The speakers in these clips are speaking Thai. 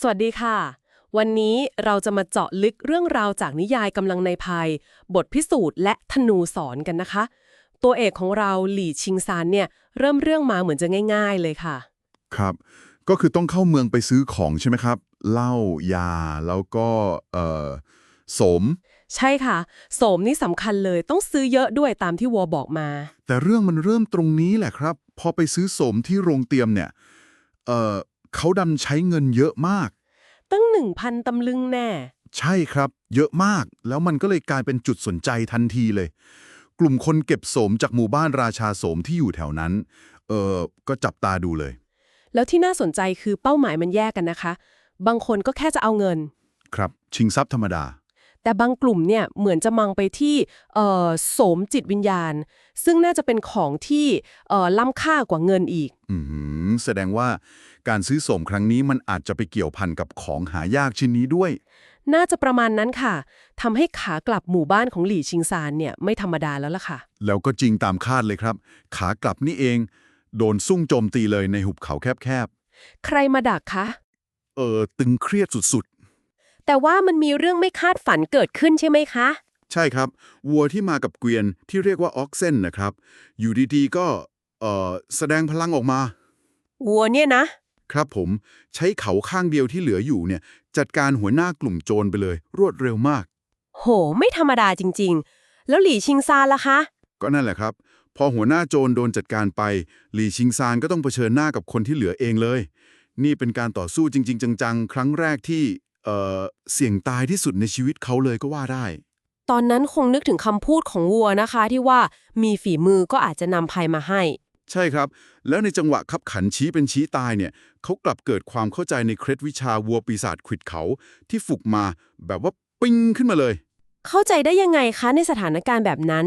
สวัสดีค่ะ วันนี้เราจะมาเจาะลึกเรื่องราวจากนิยายกำลังในภัย บทพิสูจน์และธนูสอนกันนะคะ ตัวเอกของเราหลี่ชิงซานเนี่ยเริ่มเรื่องมาเหมือนจะง่าย ๆเลยค่ะ ครับ ก็คือต้องเข้าเมืองไปซื้อของใช่ไหมครับเหล้ายาแล้วก็เอ่อสม ใช่ค่ะโสมนี่สำคัญเลยต้องซื้อเยอะด้วยตามที่วอบอกมา แต่เรื่องมันเริ่มตรงนี้แหละครับ พอไปซื้อสมที่โรงเตรียมเนี่ยเอ่อ เขาดำใช้เงินเยอะมาก ตั้งหนึ่งพันตำลึงแน่ ใช่ครับ เยอะมาก แล้วมันก็เลยกลายเป็นจุดสนใจทันทีเลย กลุ่มคนเก็บโสมจากหมู่บ้านราชาโสมที่อยู่แถวนั้น เออก็จับตาดูเลย แล้วที่น่าสนใจคือเป้าหมายมันแยกกันนะคะ บางคนก็แค่จะเอาเงิน ครับ ชิงทรัพย์ธรรมดา แต่บางกลุ่มเนี่ยเหมือนจะมองไปที่เอ่อโสมจิตวิญญาณ ซึ่งน่าจะเป็นของที่เอ่อล้ำค่ากว่าเงินอีกอืมแสดงว่าการซื้อสมครั้งนี้มันอาจจะไปเกี่ยวพันกับของหายากชิ้นนี้ด้วย น่าจะประมาณนั้นค่ะทำให้ขากลับหมู่บ้านของหลี่ชิงซานเนี่ยไม่ธรรมดาแล้วล่ะค่ะ แล้วก็จริงตามคาดเลยครับ ขากลับนี่เอง โดนซุ่งโจมตีเลยในหุบเขาแคบใครมาดักคะๆเออตึงเครียดสุด แต่ว่ามันมีเรื่องไม่คาดฝันเกิดขึ้นใช่ไหมคะๆใช่ครับ วัวที่มากับเกวียนที่เรียกว่าออกเซนนะครับ อยู่ดีๆ ก็เอ่อแสดงพลังออกมา วัวเนี่ยนะ ครับผมใช้เขาข้างเดียวที่เหลืออยู่เนี่ย จัดการหัวหน้ากลุ่มโจรไปเลย รวดเร็วมาก โห ไม่ธรรมดาจริง ๆ แล้วหลี่ชิงซานล่ะคะ ก็นั่นแหละครับ พอหัวหน้าโจรโดนจัดการไป หลี่ชิงซานก็ต้องเผชิญหน้ากับคนที่เหลือเองเลย นี่เป็นการต่อสู้จริง ๆ จังๆ ครั้งแรกที่ เอ่อเสี่ยงตายที่สุดในชีวิตเขาเลยก็ว่าได้ ตอนนั้นคงนึกถึงคำพูดของวัวนะคะที่ว่ามีฝีมือก็อาจจะนำภัยมาให้ ใช่ครับ แล้วในจังหวะขับขันชี้เป็นชี้ตายเนี่ยเขากลับเกิดความเข้าใจในเคล็ดวิชาวัวปีศาจขวิดเขาที่ฝึกมาแบบว่าปิ้งขึ้นมาเลย เข้าใจได้ยังไงคะในสถานการณ์แบบนั้น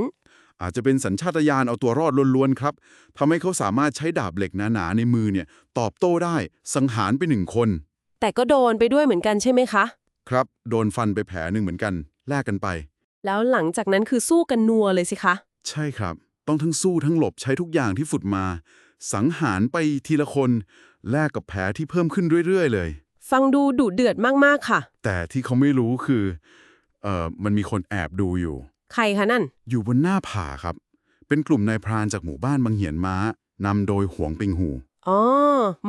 อาจจะเป็นสัญชาตญาณเอาตัวรอดล้วนๆครับทำให้เขาสามารถใช้ดาบเหล็กหนาๆในมือเนี่ยตอบโต้ได้สังหารไปหนึ่งคน แต่ก็โดนไปด้วยเหมือนกันใช่ไหมคะ ครับ โดนฟันไปแผลหนึ่งเหมือนกัน แลกกันไป แล้วหลังจากนั้นคือสู้กันนัวเลยสิคะ ใช่ครับ ต้องทั้งสู้ทั้งหลบใช้ทุกอย่างที่ฝึกมา สังหารไปทีละคน แลกกับแผลที่เพิ่มขึ้นเรื่อย ๆ เลย ฟังดูดุเดือดมากๆค่ะ แต่ที่เขาไม่รู้คือ เอ่อ มันมีคนแอบดูอยู่ ใครคะนั่น อยู่บนหน้าผาครับ เป็นกลุ่มนายพรานจากหมู่บ้านบางเหียนม้านำโดยหวงปิงหู อ๋อ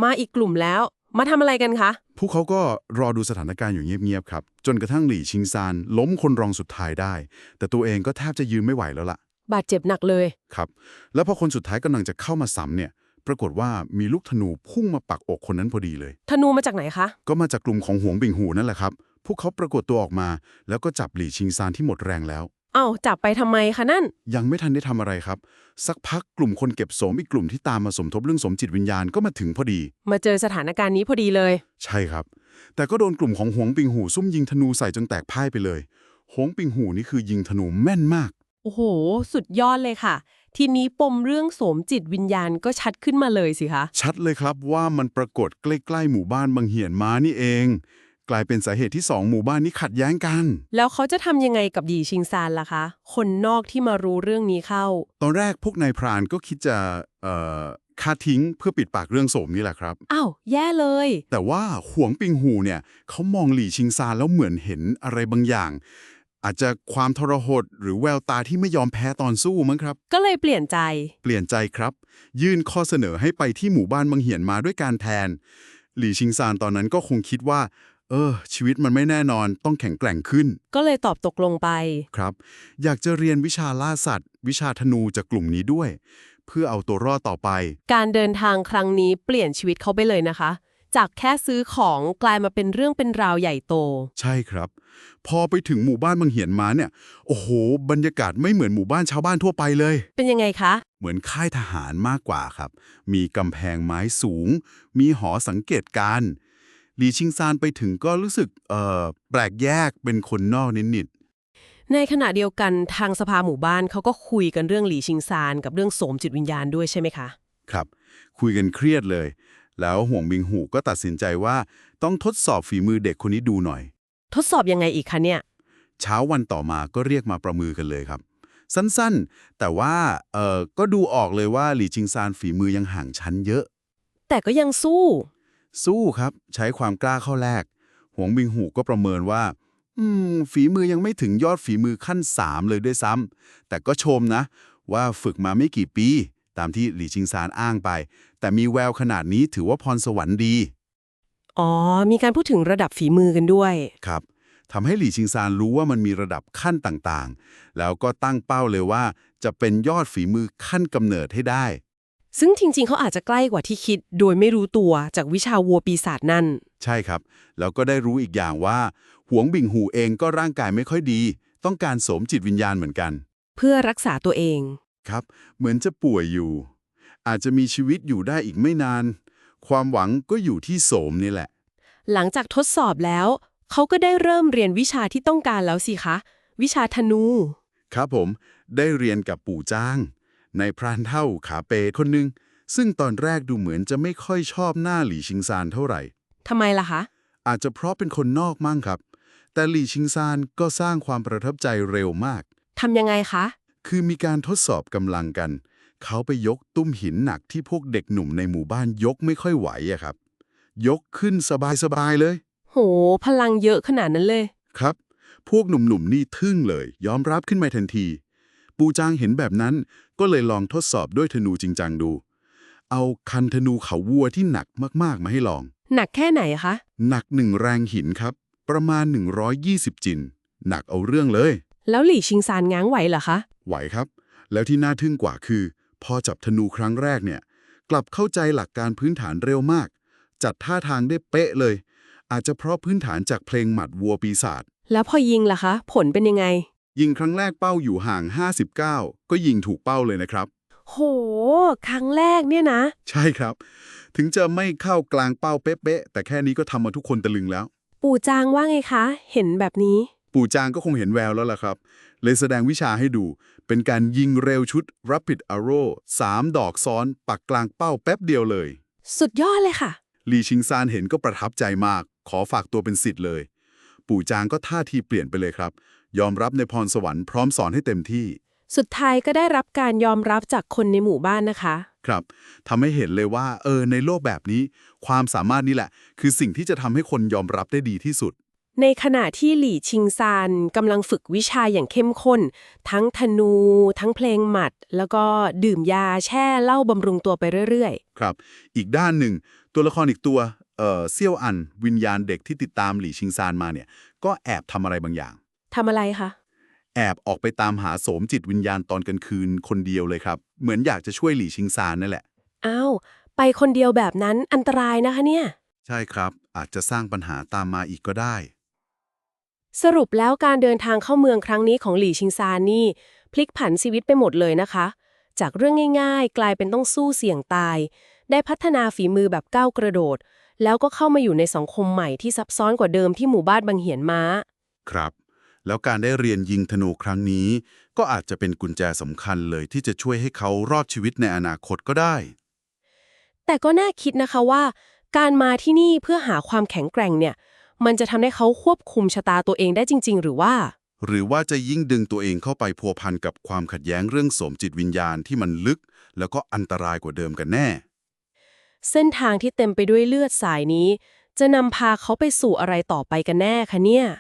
มาอีกกลุ่มแล้ว มาทำอะไรกันคะ พวกเขาก็รอดูสถานการณ์อยู่เงียบๆครับ จนกระทั่งหลี่ชิงซานล้มคนรองสุดท้ายได้ แต่ตัวเองก็แทบจะยืนไม่ไหวแล้วล่ะ บาดเจ็บหนักเลย ครับ แล้วพอคนสุดท้ายกำลังจะเข้ามาซ้ำเนี่ย ปรากฏว่ามีลูกธนูพุ่งมาปักอกคนนั้นพอดีเลย ธนูมาจากไหนคะ ก็มาจากกลุ่มของหวงบิงหูนั่นแหละครับ พวกเขาปรากฏตัวออกมา แล้วก็จับหลี่ชิงซานที่หมดแรงแล้ว เอ้าจับไปทำไมคะนั่น ยังไม่ทันได้ทำอะไรครับ สักพักกลุ่มคนเก็บโสมอีกกลุ่มที่ตามมาสมทบเรื่องสมจิตวิญญาณก็มาถึงพอดี มาเจอสถานการณ์นี้พอดีเลย ใช่ครับ แต่ก็โดนกลุ่มของหวงปิงหูซุ่มยิงธนูใส่จนแตกพ่ายไปเลยหวงปิงหูนี่คือยิงธนูแม่นมาก โอ้โห สุดยอดเลยค่ะ ทีนี้ปมเรื่องโสมจิตวิญญาณก็ชัดขึ้นมาเลยสิคะ ชัดเลยครับว่ามันปรากฏใกล้ๆหมู่บ้านบางเหียนมานี่เอง กลายเป็นสาเหตุที่สองหมู่บ้านนี้ขัดแย้งกัน แล้วเขาจะทำยังไงกับหยีชิงซานล่ะคะ คนนอกที่มารู้เรื่องนี้เข้า ตอนแรกพวกนายพรานก็คิดจะเอ่อฆ่าทิ้งเพื่อปิดปากเรื่องโสมนี่แหละครับ อ้าว แย่เลย แต่ว่าหวงปิงหูเนี่ยเขามองหลี่ชิงซานแล้วเหมือนเห็นอะไรบางอย่าง อาจจะความทรหดหรือแววตาที่ไม่ยอมแพ้ตอนสู้มั้งครับ ก็เลยเปลี่ยนใจ เปลี่ยนใจครับ ยื่นข้อเสนอให้ไปที่หมู่บ้านบางเหียนมาด้วยการแทน หลี่ชิงซานตอนนั้นก็คงคิดว่า เออ ชีวิตมันไม่แน่นอนต้องแข็งแกร่งขึ้น ก็เลยตอบตกลงไป ครับ อยากจะเรียนวิชาล่าสัตว์ วิชาธนูจากกลุ่มนี้ด้วย เพื่อเอาตัวรอดต่อไป การเดินทางครั้งนี้เปลี่ยนชีวิตเขาไปเลยนะคะ จากแค่ซื้อของกลายมาเป็นเรื่องเป็นราวใหญ่โต ใช่ครับ พอไปถึงหมู่บ้านบางเหียนมาเนี่ย โอ้โห บรรยากาศไม่เหมือนหมู่บ้านชาวบ้านทั่วไปเลย เป็นยังไงคะ เหมือนค่ายทหารมากกว่าครับ มีกำแพงไม้สูง มีหอสังเกตการณ์ หลีชิงซานไปถึงก็รู้สึกเอ่อแปลกแยกเป็นคนนอกนิดในขณะเดียวกันทางสภาหมู่บ้านเขาก็คุยกันเรื่องหลีชิงซานกับเรื่องโสมจิตวิญญาณด้วยใช่ไหมคะๆครับ คุยกันเครียดเลย แล้วห่วงบิงหูก็ตัดสินใจว่าต้องทดสอบฝีมือเด็กคนนี้ดูหน่อย ทดสอบยังไงอีกคะเนี่ย เช้าวันต่อมาก็เรียกมาประมือกันเลยครับ สั้นๆ แต่ว่าเอ่อก็ดูออกเลยว่าหลีชิงซานฝีมือยังห่างชั้นเยอะ แต่ก็ยังสู้ สู้ครับ ใช้ความกล้าเข้าแลกหวงบิงหูก็ประเมินว่า อืม ฝีมือยังไม่ถึงยอดฝีมือขั้น 3 เลยด้วยซ้ำแต่ก็ชมนะ ว่าฝึกมาไม่กี่ปี ตามที่หลี่ชิงซานอ้างไป แต่มีแววขนาดนี้ถือว่าพรสวรรค์ดี อ๋อ มีการพูดถึงระดับฝีมือกันด้วย ครับทำให้หลี่ชิงซานรู้ว่ามันมีระดับขั้นต่างๆ แล้วก็ตั้งเป้าเลยว่า จะเป็นยอดฝีมือขั้นกำเนิดให้ได้ ซึ่งจริง ๆ เขาอาจจะใกล้กว่าที่คิด โดยไม่รู้ตัวจากวิชาวัวปีศาจนั่น ใช่ครับ แล้วก็ได้รู้อีกอย่างว่า หวงบิงหูเองก็ร่างกายไม่ค่อยดี ต้องการสวมจิตวิญญาณเหมือนกัน เพื่อรักษาตัวเอง ครับ เหมือนจะป่วยอยู่ อาจจะมีชีวิตอยู่ได้อีกไม่นาน ความหวังก็อยู่ที่โสมนี่แหละ หลังจากทดสอบแล้ว เขาก็ได้เริ่มเรียนวิชาที่ต้องการแล้วสิคะ วิชาธนู ครับผม ได้เรียนกับปู่จ้าง ในพรานเท่าขาเปคนหนึ่งซึ่งตอนแรกดูเหมือนจะไม่ค่อยชอบหน้าหลี่ชิงซานเท่าไหร่ทำไมล่ะคะ อาจจะเพราะเป็นคนนอกมั่งครับ แต่หลี่ชิงซานก็สร้างความประทับใจเร็วมากทำยังไงคะ คือมีการทดสอบกำลังกัน เขาไปยกตุ้มหินหนักที่พวกเด็กหนุ่มในหมู่บ้านยกไม่ค่อยไหวอะครับ ยกขึ้นสบายๆเลย โห พลังเยอะขนาดนั้นเลย ครับ พวกหนุ่มๆนี่ทึ่งเลย ยอมรับขึ้นมาทันที ปูจางเห็นแบบนั้น ก็เลยลองทดสอบด้วยธนูจริงจังดู เอาคันธนูเขาวัวที่หนักมากๆ มาให้ลอง หนักแค่ไหนคะ หนักหนึ่งแรงหินครับ ประมาณ 120 จิน หนักเอาเรื่องเลย แล้วหลี่ชิงซานง้างไหวเหรอคะ ไหวครับ แล้วที่น่าทึ่งกว่าคือ พอจับธนูครั้งแรกเนี่ย กลับเข้าใจหลักการพื้นฐานเร็วมาก จัดท่าทางได้เป๊ะเลย อาจจะเพราะพื้นฐานจากเพลงหมัดวัวปีศาจแล้วพอยิงล่ะคะ ผลเป็นยังไง ยิงครั้งแรกเป้าอยู่ห่าง 59 ก็ยิงถูกเป้าเลยนะครับ โห ครั้งแรกเนี่ยนะ ใช่ครับ ถึงจะไม่เข้ากลางเป้าเป๊ะๆแต่แค่นี้ก็ทำมาทุกคนตะลึงแล้ว ปู่จางว่าไงคะ เห็นแบบนี้ ปู่จางก็คงเห็นแววแล้วล่ะครับ เลยแสดงวิชาให้ดู เป็นการยิงเร็วชุด Rapid Arrow 3 ดอกซ้อน ปักกลางเป้าแป๊บเดียวเลย สุดยอดเลยค่ะลีชิงซานเห็นก็ประทับใจมาก ขอฝากตัวเป็นสิทธิ์เลย ปู่จางก็ท่าทีเปลี่ยนไปเลยครับ ยอมรับในพรสวรรค์พร้อมสอนให้เต็มที่ สุดท้ายก็ได้รับการยอมรับจากคนในหมู่บ้านนะคะ ครับทำให้เห็นเลยว่า เออ ในโลกแบบนี้ ความสามารถนี่แหละ คือสิ่งที่จะทำให้คนยอมรับได้ดีที่สุด ในขณะที่หลี่ชิงซานกำลังฝึกวิชาอย่างเข้มข้น ทั้งธนู ทั้งเพลงหมัด แล้วก็ดื่มยาแช่เหล้าบำรุงตัวไปเรื่อยครับ อีกด้านหนึ่ง ตัวละครอีกตัวเอ่อเซี่ยวอัน วิญญาณเด็กที่ติดตามหลี่ชิงซานมาเนี่ย ก็แอบทำอะไรบางอย่างๆ ทำอะไรคะ แอบออกไปตามหาโสมจิตวิญญาณตอนกลางคืนคนเดียวเลยครับ เหมือนอยากจะช่วยหลี่ชิงซานนั่นแหละ อ้าว ไปคนเดียวแบบนั้นอันตรายนะคะเนี่ย ใช่ครับ อาจจะสร้างปัญหาตามมาอีกก็ได้ สรุปแล้วการเดินทางเข้าเมืองครั้งนี้ของหลี่ชิงซานนี่ พลิกผันชีวิตไปหมดเลยนะคะ จากเรื่องง่าย ๆ กลายเป็นต้องสู้เสี่ยงตาย ได้พัฒนาฝีมือแบบก้าวกระโดด แล้วก็เข้ามาอยู่ในสังคมใหม่ที่ซับซ้อนกว่าเดิมที่หมู่บ้านบางเหียนม้า ครับ แล้วการได้เรียนยิงธนูครั้งนี้ ก็อาจจะเป็นกุญแจสำคัญเลยที่จะช่วยให้เขารอดชีวิตในอนาคตก็ได้ แต่ก็น่าคิดนะคะว่า การมาที่นี่เพื่อหาความแข็งแกร่งเนี่ย มันจะทำให้เขาควบคุมชะตาตัวเองได้จริง ๆ หรือว่า หรือว่าจะยิ่งดึงตัวเองเข้าไปพัวพันกับความขัดแย้งเรื่องโสมจิตวิญญาณที่มันลึก แล้วก็อันตรายกว่าเดิมกันแน่ เส้นทางที่เต็มไปด้วยเลือดสายนี้ จะนำพาเขาไปสู่อะไรต่อไปกันแน่คะเนี่ย